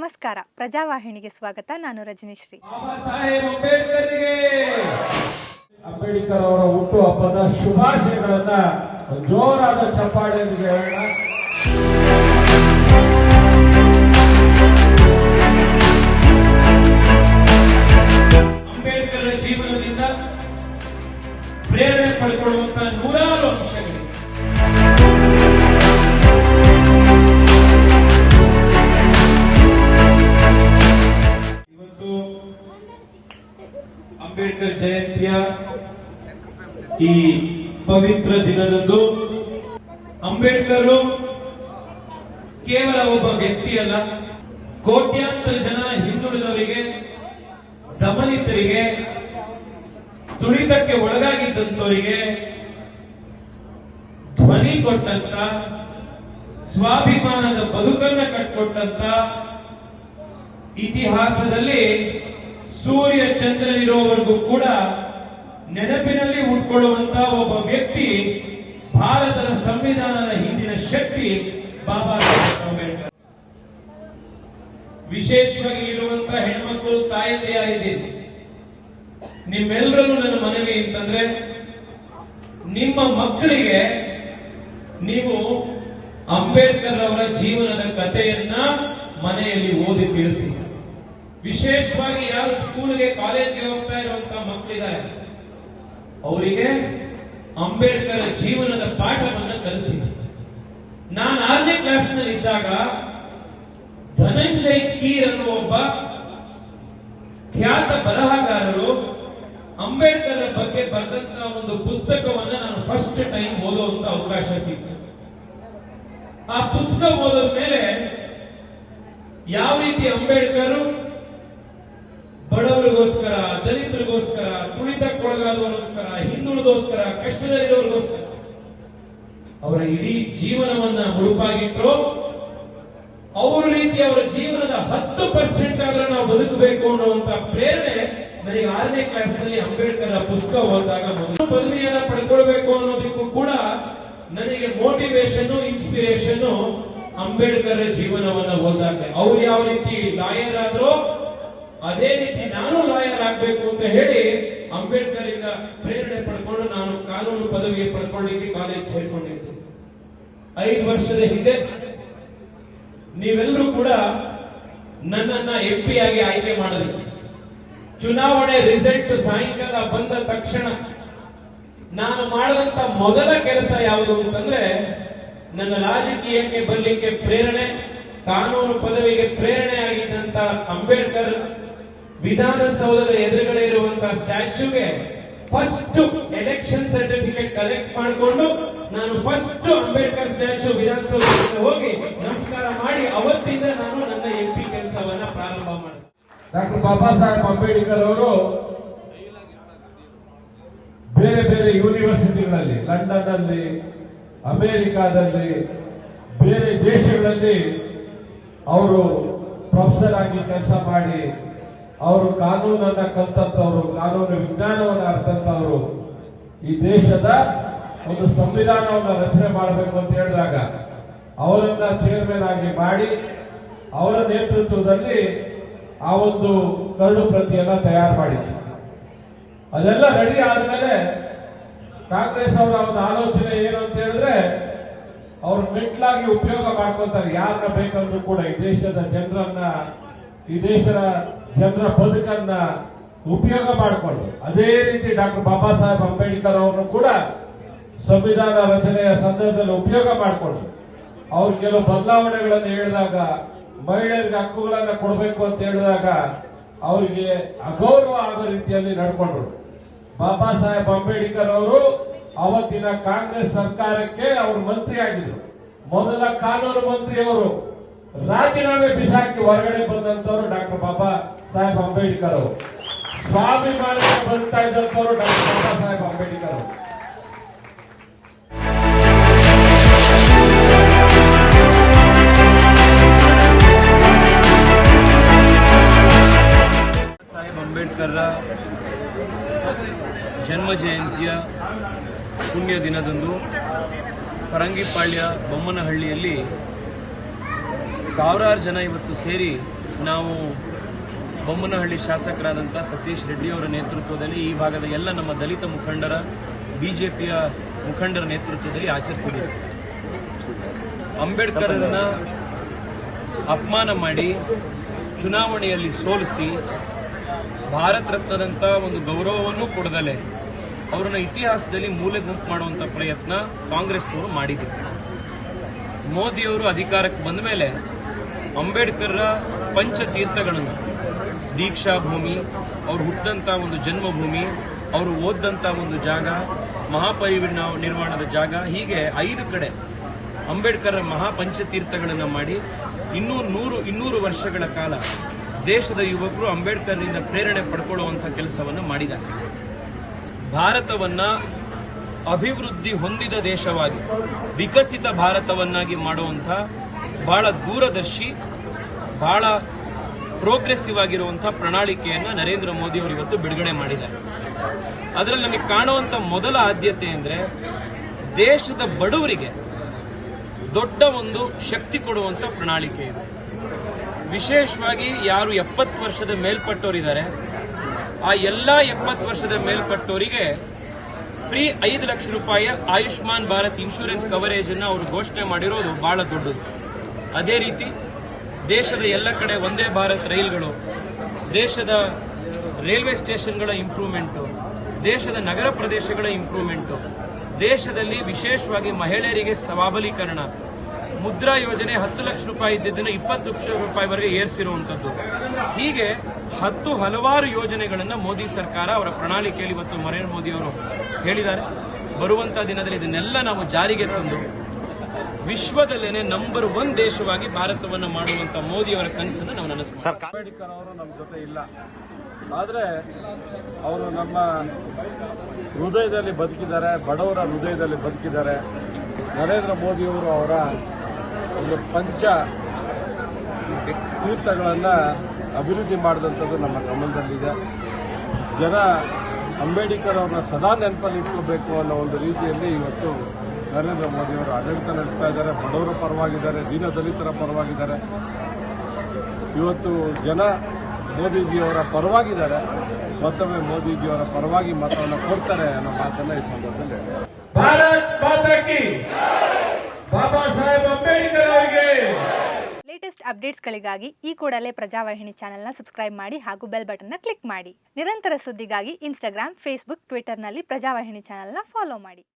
ನಮಸ್ಕಾರ. ಪ್ರಜಾವಾಹಿನಿಗೆ ಸ್ವಾಗತ. ನಾನು ರಜನೀಶ್ರೀ. ಅಂಬೇಡ್ಕರ್ ಅವರ ಹುಟ್ಟು ಹಬ್ಬದ ಶುಭಾಶಯಗಳನ್ನ ಜೋರಾದ ಚಪ್ಪಾಳೆಯೊಂದಿಗೆ ಅಂಬೇಡ್ಕರ್ ಜೀವನದಿಂದ ಪ್ರೇರಣೆ ಪಡ್ಕೊಳ್ಳುವಂತ ಈ ಪವಿತ್ರ ದಿನದಂದು ಅಂಬೇಡ್ಕರ್ ಕೇವಲ ಒಬ್ಬ ವ್ಯಕ್ತಿಯಲ್ಲ ಕೋಟ್ಯಾಂತರ ಜನ ಹಿಂದುಳಿದವರಿಗೆ, ದಮನಿತರಿಗೆ, ತುಳಿತಕ್ಕೆ ಒಳಗಾಗಿದ್ದಂಥವರಿಗೆ ಧ್ವನಿ ಕೊಟ್ಟಂತ, ಸ್ವಾಭಿಮಾನದ ಬದುಕನ್ನ ಕಟ್ಕೊಟ್ಟಂತ ಇತಿಹಾಸದಲ್ಲಿ ಸೂರ್ಯ ಚಂದ್ರನಿರೋವರೆಗೂ ಕೂಡ ನೆನಪಿನಲ್ಲಿ ಉಟ್ಕೊಳ್ಳುವಂತ ಒಬ್ಬ ವ್ಯಕ್ತಿ ಭಾರತದ ಸಂವಿಧಾನದ ಹಿಂದಿನ ಶಕ್ತಿ ಬಾಬಾ ಸಾಹೇಬ್ ಅಂಬೇಡ್ಕರ್. ವಿಶೇಷವಾಗಿ ಇರುವಂತಹ ಹೆಣ್ಮಕ್ಳು ತಾಯಂದೆಯಾಗಿದ್ದೀನಿ ನಿಮ್ಮೆಲ್ಲರಲ್ಲೂ ನನ್ನ ಮನವಿ ಅಂತಂದ್ರೆ, ನಿಮ್ಮ ಮಕ್ಕಳಿಗೆ ನೀವು ಅಂಬೇಡ್ಕರ್ ಅವರ ಜೀವನದ ಕಥೆಯನ್ನ ಮನೆಯಲ್ಲಿ ಓದಿ ತಿಳಿಸಿ. ವಿಶೇಷವಾಗಿ ಯಾರು ಸ್ಕೂಲ್ಗೆ ಕಾಲೇಜ್ಗೆ ಹೋಗ್ತಾ ಇರುವಂತಹ ಮಕ್ಕಳಿದ್ದಾರೆ. ಅವರಿಗೆ ಅಂಬೇಡ್ಕರ್ ಜೀವನದ ಪಾಠವನ್ನು ಕಲಿಸಿದ. ನಾನು ಆರನೇ ಕ್ಲಾಸ್ನಲ್ಲಿ ಇದ್ದಾಗ ಧನಂಜಯ್ ಕೀರ್ ಅನ್ನುವ ಒಬ್ಬ ಖ್ಯಾತ ಬರಹಗಾರರು ಅಂಬೇಡ್ಕರ್ ಬಗ್ಗೆ ಬರೆದಂತ ಒಂದು ಪುಸ್ತಕವನ್ನ ನಾನು ಫಸ್ಟ್ ಟೈಮ್ ಓದುವಂತ ಅವಕಾಶ ಸಿಕ್ತು ಆ ಪುಸ್ತಕ ಓದೋದ ಮೇಲೆ ಯಾವ ರೀತಿ ಅಂಬೇಡ್ಕರ್ ಬಡವರಿಗೋಸ್ಕರ, ದಲಿತರಿಗೋಸ್ಕರ, ತುಳಿತಕ್ಕೊಳಗಾದವರಿಗೋಸ್ಕರ, ಹಿಂದುಳಿದೋಸ್ಕರ, ಕಷ್ಟದಲ್ಲಿರೋರಿಗೋಸ್ಕರ ಅವರ ಇಡೀ ಜೀವನವನ್ನ ಮುಳುಪಾಗಿಟ್ಟರು ಅವ್ರ ರೀತಿ ಅವರ ಜೀವನದ ಹತ್ತು ಪರ್ಸೆಂಟ್ ಆದ್ರೆ ನಾವು ಬದುಕಬೇಕು ಅನ್ನುವಂತ ಪ್ರೇರಣೆ ನನಗೆ ಆರನೇ ಕ್ಲಾಸ್ನಲ್ಲಿ ಅಂಬೇಡ್ಕರ್ ಪುಸ್ತಕ ಓದಿದಾಗ ಮೊದಲು ಪದವಿಯನ್ನ ಪಡ್ಕೊಳ್ಬೇಕು ಅನ್ನೋದಕ್ಕೂ ಕೂಡ ನನಗೆ ಮೋಟಿವೇಶನ್ ಇನ್ಸ್ಪಿರೇಷನ್ ಅಂಬೇಡ್ಕರ್ ಜೀವನವನ್ನ ಓದಾಗ ಅವ್ರು ಯಾವ ರೀತಿ ಲಾಯರ್ ಆದ್ರೋ ಅದೇ ರೀತಿ ನಾನು ಲಾಯರ್ ಆಗ್ಬೇಕು ಅಂತ ಹೇಳಿ ಅಂಬೇಡ್ಕರ್ ಇಂದ ಪ್ರೇರಣೆ ಪಡ್ಕೊಂಡು ನಾನು ಕಾನೂನು ಪದವಿ ಪಡ್ಕೊಳ್ಳಿಕ್ಕೆ ಕಾಲೇಜ್ ಸೇರ್ಕೊಂಡಿದ್ದೆ. ಐದು ವರ್ಷದ ಹಿಂದೆ ನೀವೆಲ್ಲರೂ ಕೂಡ ನನ್ನನ್ನ ಎಂಪಿ ಆಗಿ ಆಯ್ಕೆ ಮಾಡಲಿ ಚುನಾವಣೆ ರಿಸಲ್ಟ್ ಸಾಯಂಕಾಲ ಬಂದ ತಕ್ಷಣ ನಾನು ಮಾಡಿದಂತ ಮೊದಲ ಕೆಲಸ ಯಾವುದು ಅಂತಂದ್ರೆ ನನ್ನ ರಾಜಕೀಯಕ್ಕೆ ಬರಲಿಕ್ಕೆ ಪ್ರೇರಣೆ, ಕಾನೂನು ಪದವಿಗೆ ಪ್ರೇರಣೆ ಆಗಿದ್ದಂತ ಅಂಬೇಡ್ಕರ್ ವಿಧಾನಸೌಧದ ಎದುರುಗಡೆ ಇರುವಂತಹ ಸ್ಟ್ಯಾಚ್ಯೂಗೆ ಫಸ್ಟ್ ಎಲೆಕ್ಷನ್ ಸರ್ಟಿಫಿಕೇಟ್ ಕಲೆಕ್ಟ್ ಮಾಡಿಕೊಂಡು ನಾನು ಫಸ್ಟ್ ಅಂಬೇಡ್ಕರ್ ಸ್ಟ್ಯಾಚ್ಯೂ ವಿಧಾನಸೌಧಕ್ಕೆ ಹೋಗಿ ನಮಸ್ಕಾರ ಮಾಡಿ ಅವತ್ತಿಂದ ನಾನು ನನ್ನ ಎಂಪಿ ಕೆಲಸವನ್ನ ಪ್ರಾರಂಭ ಮಾಡಿದೆ ಡಾಕ್ಟರ್ ಬಾಬಾ ಸಾಹೇಬ್ ಅಂಬೇಡ್ಕರ್ ಅವರು ಬೇರೆ ಬೇರೆ ಯೂನಿವರ್ಸಿಟಿಗಳಲ್ಲಿ ಲಂಡನ್ ಅಲ್ಲಿ ಅಮೆರಿಕಾದಲ್ಲಿ, ಬೇರೆ ದೇಶಗಳಲ್ಲಿ ಅವರು ಪ್ರೊಫೆಸರ್ ಆಗಿ ಕೆಲಸ ಮಾಡಿ ಅವರು ಕಾನೂನನ್ನ ಕಲ್ತಂತವರು, ಕಾನೂನು ವಿಜ್ಞಾನವನ್ನು ಅರ್ಥಂತವರು ಈ ದೇಶದ ಒಂದು ಸಂವಿಧಾನವನ್ನು ರಚನೆ ಮಾಡಬೇಕು ಅಂತ ಹೇಳಿದಾಗ ಅವರನ್ನ ಚೇರ್ಮನ್ ಆಗಿ ಮಾಡಿ ಅವರ ನೇತೃತ್ವದಲ್ಲಿ ಆ ಒಂದು ಕರಡು ಪ್ರತಿಯನ್ನ ತಯಾರು ಮಾಡಿದ್ರು. ಅದೆಲ್ಲ ರೆಡಿ ಆದ್ಮೇಲೆ ಕಾಂಗ್ರೆಸ್ ಅವರ ಒಂದು ಆಲೋಚನೆ ಏನು ಅಂತ ಹೇಳಿದ್ರೆ ಅವ್ರು ಮೆಟ್ಲಾಗಿ ಉಪಯೋಗ ಮಾಡ್ಕೊತಾರೆ ಯಾರನ್ನ ಬೇಕಂದ್ರೂ ಕೂಡ ಈ ದೇಶದ ಜನರನ್ನ, ಈ ದೇಶದ ಜನರ ಬದುಕನ್ನ ಉಪಯೋಗ ಮಾಡಿಕೊಂಡು ಅದೇ ರೀತಿ ಡಾಕ್ಟರ್ ಬಾಬಾ ಸಾಹೇಬ್ ಅಂಬೇಡ್ಕರ್ ಅವರನ್ನು ಕೂಡ ಸಂವಿಧಾನ ರಚನೆಯ ಸಂದರ್ಭದಲ್ಲಿ ಉಪಯೋಗ ಮಾಡಿಕೊಂಡು ಅವ್ರು ಕೆಲವು ಬದಲಾವಣೆಗಳನ್ನು ಹೇಳಿದಾಗ ಮಹಿಳೆಯರಿಗೆ ಹಕ್ಕುಗಳನ್ನ ಕೊಡಬೇಕು ಅಂತ ಹೇಳಿದಾಗ ಅವರಿಗೆ ಅಗೌರವ ಆಗೋ ರೀತಿಯಲ್ಲಿ ನಡ್ಕೊಂಡ್ರು. ಬಾಬಾ ಸಾಹೇಬ್ ಅಂಬೇಡ್ಕರ್ ಅವರು ಅವತ್ತಿನ ಕಾಂಗ್ರೆಸ್ ಸರ್ಕಾರಕ್ಕೆ ಅವರು ಮಂತ್ರಿ ಆಗಿದ್ರು ಮೊದಲ ಕಾನೂನು ಮಂತ್ರಿ ಅವರು ರಾಜೀನಾಮೆ ಬಿಸಾಕಿ ಹೊರಗಡೆ ಬಂದಂತವರು ಡಾಕ್ಟರ್ ಬಾಬಾ ಸಾಹೇಬ್ ಅಂಬೇಡ್ಕರ್ ಅವರು. ಸ್ವಾಭಿಮಾನಕ್ಕೆ ಬರ್ತಾ ಇದ್ದಂತವರು ಡಾಕ್ಟರ್ ಬಾಬಾ ಸಾಹೇಬ್ ಅಂಬೇಡ್ಕರ್ ಅವರು. ಸಾಹೇಬ್ ಅಂಬೇಡ್ಕರ್ರ ಜನ್ಮ ಜಯಂತಿಯ ಪುಣ್ಯ ದಿನದಂದು ಪರಂಗಿಪಾಳ್ಯ ಬೊಮ್ಮನಹಳ್ಳಿಯಲ್ಲಿ ಸಾವಿರಾರು ಜನ ಇವತ್ತು ಸೇರಿ ನಾವು ಬೊಮ್ಮನಹಳ್ಳಿ ಶಾಸಕರಾದಂಥ ಸತೀಶ್ ರೆಡ್ಡಿ ಅವರ ನೇತೃತ್ವದಲ್ಲಿ ಈ ಭಾಗದ ಎಲ್ಲ ನಮ್ಮ ದಲಿತ ಮುಖಂಡರ, ಬಿಜೆಪಿಯ ಮುಖಂಡರ ನೇತೃತ್ವದಲ್ಲಿ ಆಚರಿಸಿದ್ದೀವಿ. ಅಂಬೇಡ್ಕರನ್ನ ಅಪಮಾನ ಮಾಡಿ ಚುನಾವಣೆಯಲ್ಲಿ ಸೋಲಿಸಿ ಭಾರತ ರತ್ನದಂಥ ಒಂದು ಗೌರವವನ್ನು ಕೊಡದಲೆ ಅವರನ್ನ ಇತಿಹಾಸದಲ್ಲಿ ಮೂಲೆ ಗುಂಪು ಮಾಡುವಂಥ ಪ್ರಯತ್ನ ಕಾಂಗ್ರೆಸ್ನವರು ಮಾಡಿದ್ದರು ಮೋದಿಯವರು ಅಧಿಕಾರಕ್ಕೆ ಬಂದ ಮೇಲೆ ಅಂಬೇಡ್ಕರ್ರ ಪಂಚತೀರ್ಥಗಳನ್ನು. ದೀಕ್ಷಾ ಭೂಮಿ, ಅವ್ರು ಹುಟ್ಟಿದಂಥ ಒಂದು ಜನ್ಮಭೂಮಿ, ಅವರು ಓದ್ದಂಥ ಒಂದು ಜಾಗ ಮಹಾಪರಿವಿನ ನಿರ್ಮಾಣದ ಜಾಗ, ಹೀಗೆ ಐದು ಕಡೆ ಅಂಬೇಡ್ಕರ್ ಮಹಾಪಂಚತೀರ್ಥಗಳನ್ನು ಮಾಡಿ ಇನ್ನೂ ನೂರು, ಇನ್ನೂರು ವರ್ಷಗಳ ಕಾಲ ದೇಶದ ಯುವಕರು ಅಂಬೇಡ್ಕರ್ನಿಂದ ಪ್ರೇರಣೆ ಪಡ್ಕೊಳ್ಳುವಂಥ ಕೆಲಸವನ್ನು ಮಾಡಿದ್ದಾರೆ. ಭಾರತವನ್ನು ಅಭಿವೃದ್ಧಿ ಹೊಂದಿದ ದೇಶವಾಗಿ, ವಿಕಸಿತ ಭಾರತವನ್ನಾಗಿ ಮಾಡುವಂಥ ಬಹಳ ದೂರದರ್ಶಿ, ಬಹಳ ಪ್ರೋಗ್ರೆಸಿವ್ ಆಗಿರುವಂಥ ಪ್ರಣಾಳಿಕೆಯನ್ನ ನರೇಂದ್ರ ಮೋದಿ ಅವರು ಇವತ್ತು ಬಿಡುಗಡೆ ಮಾಡಿದ್ದಾರೆ. ಅದರಲ್ಲಿ ನಮಗೆ ಕಾಣುವಂಥ ಮೊದಲ ಆದ್ಯತೆ ಅಂದರೆ ದೇಶದ ಬಡವರಿಗೆ ದೊಡ್ಡ ಒಂದು ಶಕ್ತಿ ಕೊಡುವಂಥ ಪ್ರಣಾಳಿಕೆ ಇದೆ. ವಿಶೇಷವಾಗಿ ಯಾರು ಎಪ್ಪತ್ತು ವರ್ಷದ ಮೇಲ್ಪಟ್ಟವರಿದ್ದಾರೆ ಆ ಎಲ್ಲ ಎಪ್ಪತ್ತು ವರ್ಷದ ಮೇಲ್ಪಟ್ಟವರಿಗೆ ಫ್ರೀ ಐದು ಲಕ್ಷ ರೂಪಾಯಿ ಆಯುಷ್ಮಾನ್ ಭಾರತ್ ಇನ್ಶೂರೆನ್ಸ್ ಕವರೇಜ್ ಅನ್ನು ಅವರು ಘೋಷಣೆ ಮಾಡಿರೋದು ಬಹಳ ದೊಡ್ಡದು. ಅದೇ ರೀತಿ ದೇಶದ ಎಲ್ಲ ಕಡೆ ಒಂದೇ ಭಾರತ್ ರೈಲ್ಗಳು, ದೇಶದ ರೈಲ್ವೆ ಸ್ಟೇಷನ್ಗಳ ಇಂಪ್ರೂವ್ಮೆಂಟು, ದೇಶದ ನಗರ ಪ್ರದೇಶಗಳ ಇಂಪ್ರೂವ್ಮೆಂಟು, ದೇಶದಲ್ಲಿ ವಿಶೇಷವಾಗಿ ಮಹಿಳೆಯರಿಗೆ ಸಬಲೀಕರಣ ಮುದ್ರಾ ಯೋಜನೆ ಹತ್ತು ಲಕ್ಷ ರೂಪಾಯಿ ಇದ್ದಿದ್ದನ್ನು ಇಪ್ಪತ್ತು ಲಕ್ಷ ರೂಪಾಯಿವರೆಗೆ ಏರಿಸಿರುವಂತದ್ದು ಹೀಗೆ ಹತ್ತು ಹಲವಾರು ಯೋಜನೆಗಳನ್ನು ಮೋದಿ ಸರ್ಕಾರ ಅವರ ಪ್ರಣಾಳಿಕೆಯಲ್ಲಿ ಇವತ್ತು ನರೇಂದ್ರ ಮೋದಿ ಅವರು ಹೇಳಿದ್ದಾರೆ. ಬರುವಂತ ದಿನದಲ್ಲಿ ಇದನ್ನೆಲ್ಲ ನಾವು ಜಾರಿಗೆ ತಂದು ವಿಶ್ವದಲ್ಲೇನೆ ನಂಬರ್ ಒನ್ ದೇಶವಾಗಿ ಭಾರತವನ್ನು ಮಾಡುವಂತ ಮೋದಿ ಅವರ ಕನಸನ್ನು ನಾವು ನನಸ್ತೀವಿ ಅಂಬೇಡ್ಕರ್ ಅವರು ನಮ್ಮ ಜೊತೆ ಇಲ್ಲ. ಆದರೆ ಅವರು ನಮ್ಮ ಹೃದಯದಲ್ಲಿ ಬದುಕಿದ್ದಾರೆ ಬಡವರ ಹೃದಯದಲ್ಲಿ ಬದುಕಿದ್ದಾರೆ. ನರೇಂದ್ರ ಮೋದಿಯವರು ಅವರ ಒಂದು ಪಂಚ ತೀರ್ಥಗಳನ್ನು ಅಭಿವೃದ್ಧಿ ಮಾಡಿದಂಥದ್ದು ನಮ್ಮ ಗಮನದಲ್ಲಿದೆ. ಜನ ಅಂಬೇಡ್ಕರ್ ಅವ್ರನ್ನ ಸದಾ ನೆನಪಲ್ಲಿ ಇಟ್ಕೋಬೇಕು ಅನ್ನೋ ಒಂದು ರೀತಿಯಲ್ಲಿ ಇವತ್ತು ನರೇಂದ್ರ ಮೋದಿಯವರು ಆಡಳಿತ ನಡೆಸ್ತಾ ಇದ್ದಾರೆ ಬಡವರ ಪರವಾಗಿದ್ದಾರೆ ದೀನ ದಲಿತರ ಪರವಾಗಿದ್ದಾರೆ. ಇವತ್ತು ಜನ ಮೋದಿಜಿಯವರ ಪರವಾಗಿದ್ದಾರೆ ಮತ್ತೊಮ್ಮೆ ಮೋದಿಜಿಯವರ ಪರವಾಗಿ ಮತವನ್ನು ಕೊಡ್ತಾರೆ ಅನ್ನೋ ಮಾತನ್ನ ಈ ಸಂದರ್ಭದಲ್ಲಿ. ಭಾರತ್ ಮಾತಾಕಿ ಬಾಬಾ ಸಾಹೇಬ್ ಅಂಬೇಡ್ಕರ್ ಅವರಿಗೆ ಲೇಟೆಸ್ಟ್ ಅಪ್ಡೇಟ್ಸ್ಗಳಿಗಾಗಿ ಈ ಕೂಡಲೇ ಪ್ರಜಾವಾಹಿನಿ ಚಾನೆಲ್ನ ಸಬ್ಸ್ಕ್ರೈಬ್ ಮಾಡಿ ಹಾಗೂ ಬೆಲ್ ಬಟನ್ನ ಕ್ಲಿಕ್ ಮಾಡಿ. ನಿರಂತರ ಸುದ್ದಿಗಾಗಿ ಇನ್ಸ್ಟಾಗ್ರಾಮ್ ಫೇಸ್ಬುಕ್ ಟ್ವಿಟರ್ನಲ್ಲಿ ಪ್ರಜಾವಾಹಿನಿ ಚಾನೆಲ್ನ ಫಾಲೋ ಮಾಡಿ.